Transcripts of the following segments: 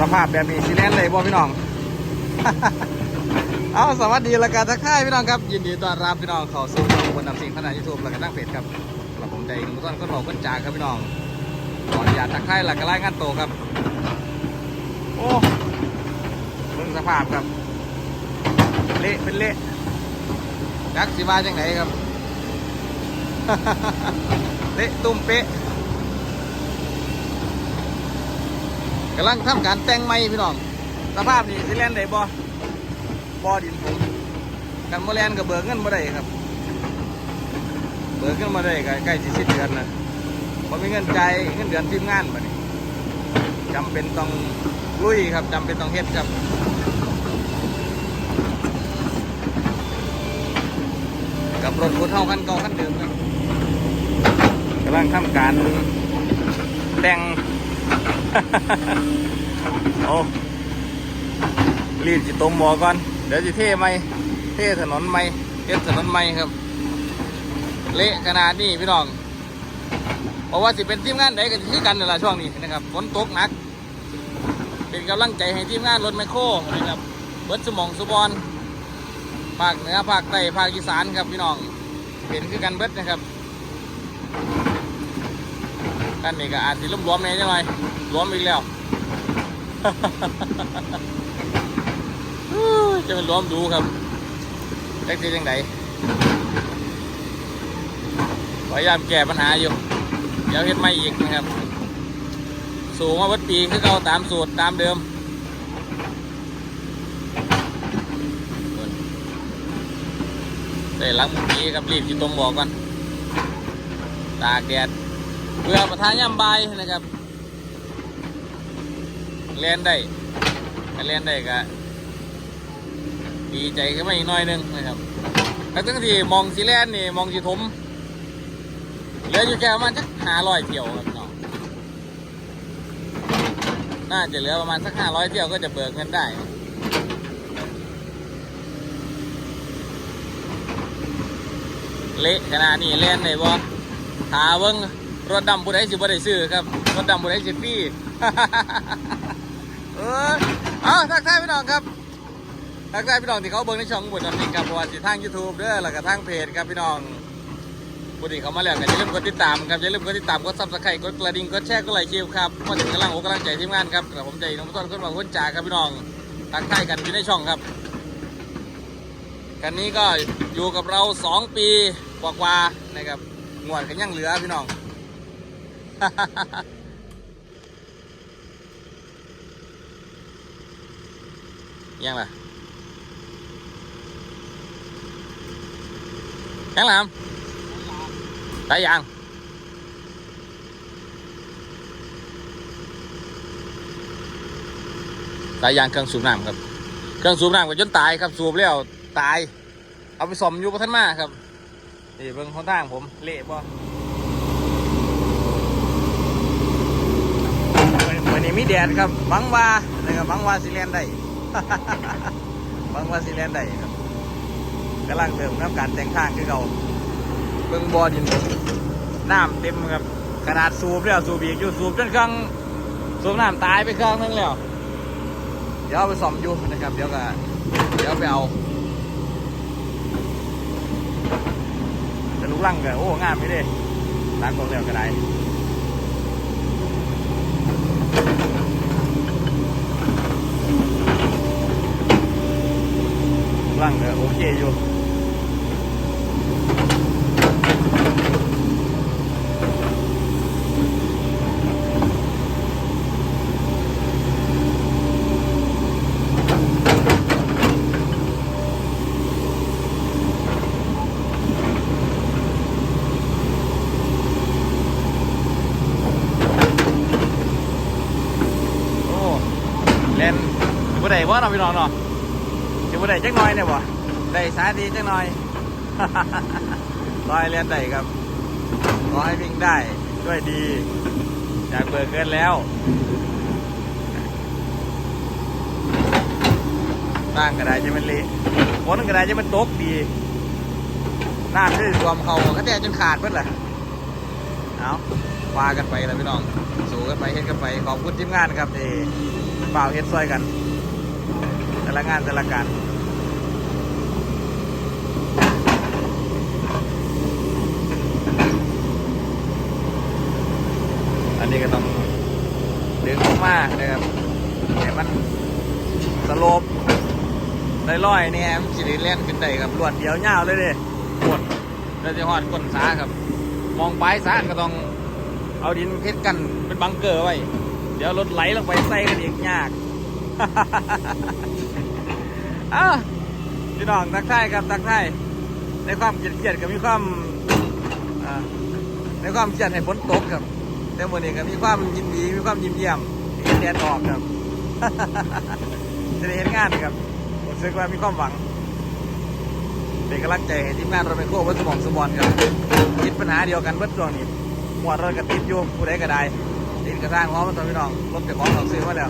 สภาพแบบนี้สิแลนเลยบ่พี่น้อง เอาสวัสดีและกันทักทายพี่น้องครับ ยินดีต้อนรับพี่น้องเข้าสู่ช่องบนนำสิ่งขนาดยูทูบและก็ตั้งเพจครับกระผมใจหนุ่มต้นก็บอกก็จากครับพี่น้องขออนุญาตทักทายและก็รายงานโตครับ โอ้เบิ่งสภาพครับ เละเป็นเละจักสิว่าจังไหนครับ เละตุ้มเป๊ะ กำลังทำการแต่งไม้พี่น้อง สภาพนี่สิแลนได้บ่บ่ดินผมกันบ่แลนก็เบิกเงินบ่ได้ครับ เบิกเงินบ่ได้ก็ใกล้สิสิ้นเดือนนะบ่มีเงินใจเงินเดือนทีมงานบัดนี้จำเป็นต้องลุยครับจำเป็นต้องเฮ็ดครับกับรถรถเท่าคันเก่าคันเดิมครับกำลังทำการแต่ง โอ้รีดจิตรงหมอก่อน เดี๋ยวจะเท่ไหม เท่ถนนไหมเฮ็ดถนนไหมครับ เละขนาดนี้พี่น้องเพราะว่าสิเป็นทีมงานไหนกันคือกันในละช่วงนี้นะครับฝนตกหนัก เป็นกำลังใจให้ทีมงานรถไมโครนะครับเบิดสมองสุบอลภาคเหนือภาคใต้ภาคอีสานครับพี่น้องเป็นคือกันเบิดนะครับ กันนี่ก็อาจสิล้มรวมๆในจังหน่อยรวมอีกแล้วจะเป็นรวมดูครับแท็กซี่จังไดพยายามแก้ปัญหาอยู่ เดี๋ยวเฮ็ดไม่อีกนะครับ สูงมาวัดปีคือเก่าตามสูตรตามเดิมได้หลังมุนี้ครับรีบจิตรงบอกก่อนตากแดด เพื่อประทานย่ำใบนะครับเล่นได้ถ้าเล่นได้ก็ดีใจขึ้นมาอีกน่อยนึงนะครับแล้วทั้งที่มองสีแลนนี่มองสีถมเหลืออยู่แค่ประมาณสักห้าร้อยเที่ยวครับน้องน่าจะเหลือประมาณสักห้าร้อยเที่ยวก็จะเบิกเงินได้เละขนาดนี้เล่นได้บ่หาเบิ้ง รถดำผู้ใดสิบ่ได้ซื้อครับ รถดำผู้ใดสิฟรีเออเอาทักทายพี่น้องครับทักทายพี่น้องที่เขาเบิ่งในช่องบุญนำนิ่งครับเพราะว่าสิทาง YouTube เด้อแล้วก็ทางเพจครับพี่น้องผู้ที่เขามาแล้วก็อย่าลืมกดติดตามครับอย่าลืมกดติดตามกด Subscribe กดกระดิ่งกดแชร์กดไลค์คิวครับมาถึงกำลังอกกำลังใจทีมงานครับแต่ผมใจน้องต้นคนบางคนจ่าครับพี่น้องทักทายกันอยู่ในช่องครับกันนี้ก็อยู่กับเราสองปีกว่าๆนะครับงวดกันยังเหลือพี่น้อง ยังล่ะยังล่ะครับได้ยังได้ยางเครื่องสูบน้ำครับ เครื่องสูบน้ำก็จนตายครับสูบแล้วตาย เอาไปสมอยู่กับท่านมาครับนี่เบิ่งข้างทางผมเละบ่ นนี้มีแดดครับหวังว่านะครับหวังว่าสิเลนได้หวังว่าสิเลนได้ครับกำลังเริ่มทำการแต่งทางคือเราเบิ่งบ่อดินน้ำเต็มครับขนาดสูบแล้วสูบอีกอยู่สูบจนเครื่องสูบน้ำตายไปเครื่องนึงแล้วเดี๋ยวเอาไปซ่อมอยู่นะครับ เดี๋ยวก็เดี๋ยวไปเอาจะลูกลังกันโอ้งามไม่ได้ล้างกองแล้วก็ได้ ลูกลังก็โอเคอยู่โอ้เล่นบ่ได้ว่าเราะพี่น้องเนาะ ได้จักหน่อยเนี่ยบ่ได้สาดีจักหน่อยขอให้เล่นได้ครับขอให้วิ่งได้ด้วยดีอยากเบิกเกินแล้วร่างกระไดจะมันเละฝนกระไดจะมันตกดีน้ำที่รวมเขาก็แตจนขาดเพิ่อนล่ะเอาว่ากันไปแล้วพี่น้อง สู้กันไปเฮ็ดกันไป ขอบคุณทีมงานครับที่บ่าวเฮ็ดซอยกัน แต่ละงานแต่ละการอันนี้ก็ต้องดึงลงมานะครับให้มัน สโลปไร้อยๆนี่ยมันสิได้เล่นขึ้นได้ครับลวดเดียวยาเลยเด้ปวดแล้วจะหอดก้นสาครับ มองปลายสาก็ต้องเอาดินเพชรกันเป็นบังเกอร์ไว้ เดี๋ยวรถไหลลงไปใส่กันอีกยากอ้าวพี่น้องตักไทายครับตักไทายในความเกลียดๆกับมีความในความเครียดให้ฝนตกครับ แต่วันนี้ก็มีความยินดีมีความยิ้มเยี่ยมแดดออกครับ จะได้เห็นงานนะครับผมรู้สึกว่ามีความหวังเป็นกำลังใจให้ทีมงานรถไฟโค้วัดสมองสมอนครับคิดปัญหาเดียวกันเบิดช่วงนี้หมวดรถกระติดอยู่ผู้ใดก็ได้ติดกระซ่างของมันตัวพี่น้องรถเจ้าของเขาซื้อมาแล้ว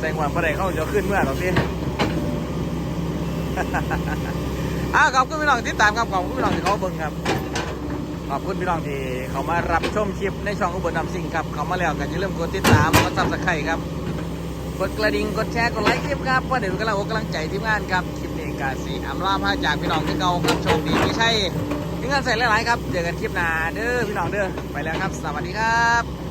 ใส่หมวดผู้ใดเข้าจะขึ้นเมื่อหรอกพี่อ้าวขอบคุณพี่น้องที่ติดตามครับขอบคุณพี่น้องที่เขาเบิ่งครับขอบคุณพี่น้องที่เขามารับชมคลิปในช่องอุบลนำสิ่งครับเขามาแล้วกันอย่าลืมกดติดตามกดซับสไครต์ครับ กดกระดิ่งกดแชร์กดไลค์คลิปครับเพื่อเดี๋ยวกำลังอกกำลังใจทีมงานครับคลิปนี้กาสีอำลาพาจากพี่น้องที่เก่าครับโชคดีไม่ใช่ทีมงานใส่หลายๆครับเจอกันคลิปหน้าเด้อพี่น้องเด้อไปแล้วครับ สวัสดีครับ